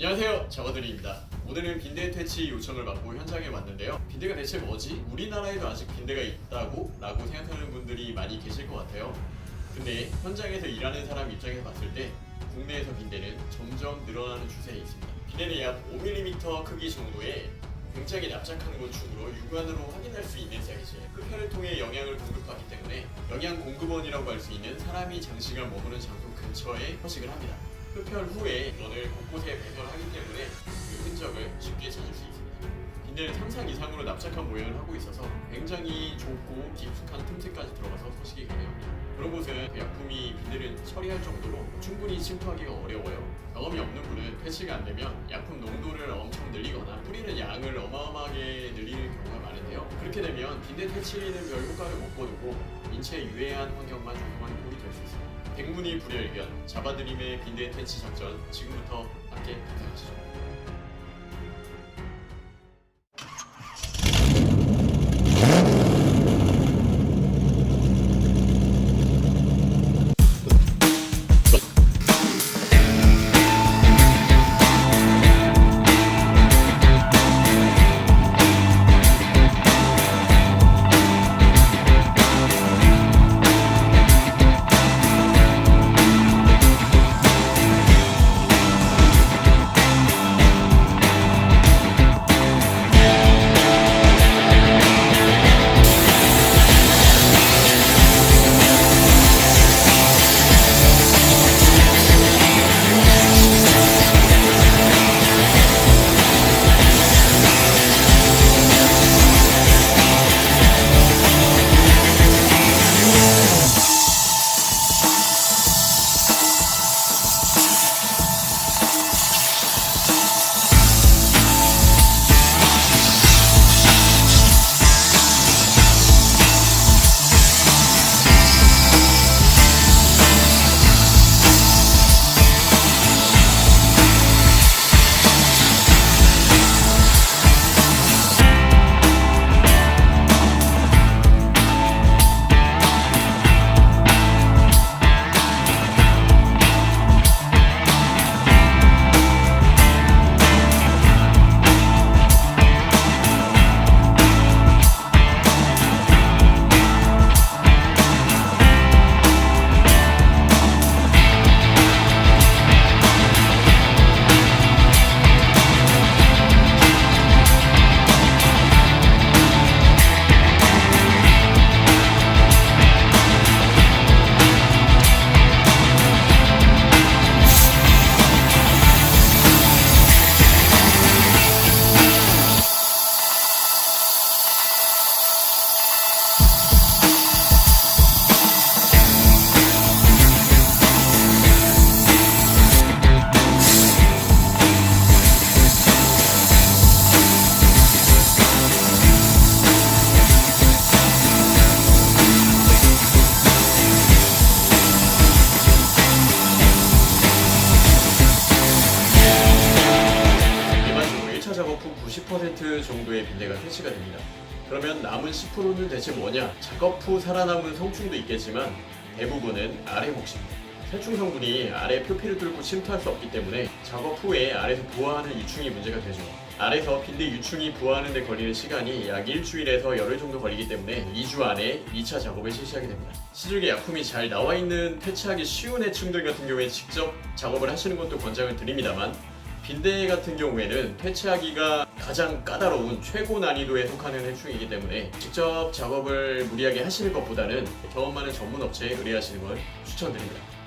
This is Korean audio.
안녕하세요 작어들이입니다 오늘은 빈대 퇴치 요청을 받고 현장에 왔는데요 빈대가 대체 뭐지? 우리나라에도 아직 빈대가 있다고? 라고 생각하는 분들이 많이 계실 것 같아요 근데 현장에서 일하는 사람 입장에서 봤을 때 국내에서 빈대는 점점 늘어나는 추세에 있습니다 빈대는 약 5mm 크기 정도의 굉장히 납작한 곤충으로 육안으로 확인할 수 있는 사이즈예요. 흡혈을 통해 영양을 공급하기 때문에 영양 공급원이라고 할 수 있는 사람이 장시간 머무는 장소 근처에 서식을 합니다. 흡혈 후에 인원을 곳곳에 배설하기 때문에 그 흔적을 쉽게 찾을 수 있습니다. 빈대는 상상 이상으로 납작한 모양을 하고 있어서 굉장히 좁고 깊숙한 틈새까지 들어가서 서식이 가능합니다. 그런 곳은 그 약품이 빈대를 처리할 정도로 충분히 침투하기가 어려워요. 경험이 없는 분은 퇴치가 안 되면 약품 농도를 엄청 늘리거나 뿌리는 양을 어마어마하게 늘리는 경우가 많은데요. 그렇게 되면 빈대 퇴치는 별 효과를 못 거두고 인체에 유해한 환경만 조성하는 꼴이 될 수 있습니다. 백문이 불여일견 잡아드림의 빈대 퇴치 작전 지금부터 함께 감상하시죠. 30% 정도의 빈대가 퇴치가 됩니다. 그러면 남은 10%는 대체 뭐냐? 작업 후 살아남은 성충도 있겠지만 대부분은 아래 몫입니다. 세충 성분이 아래 표피를 뚫고 침투할 수 없기 때문에 작업 후에 아래에서 부화하는 유충이 문제가 되죠. 아래에서 빈대 유충이 부화하는 데 걸리는 시간이 약 일주일에서 열흘 정도 걸리기 때문에 2주 안에 2차 작업을 실시하게 됩니다. 시중에 약품이 잘 나와 있는 퇴치하기 쉬운 해충들 같은 경우에 직접 작업을 하시는 것도 권장을 드립니다만 빈대 같은 경우에는 퇴치하기가 가장 까다로운 최고 난이도에 속하는 해충이기 때문에 직접 작업을 무리하게 하시는 것보다는 경험 많은 전문 업체에 의뢰하시는 걸 추천드립니다.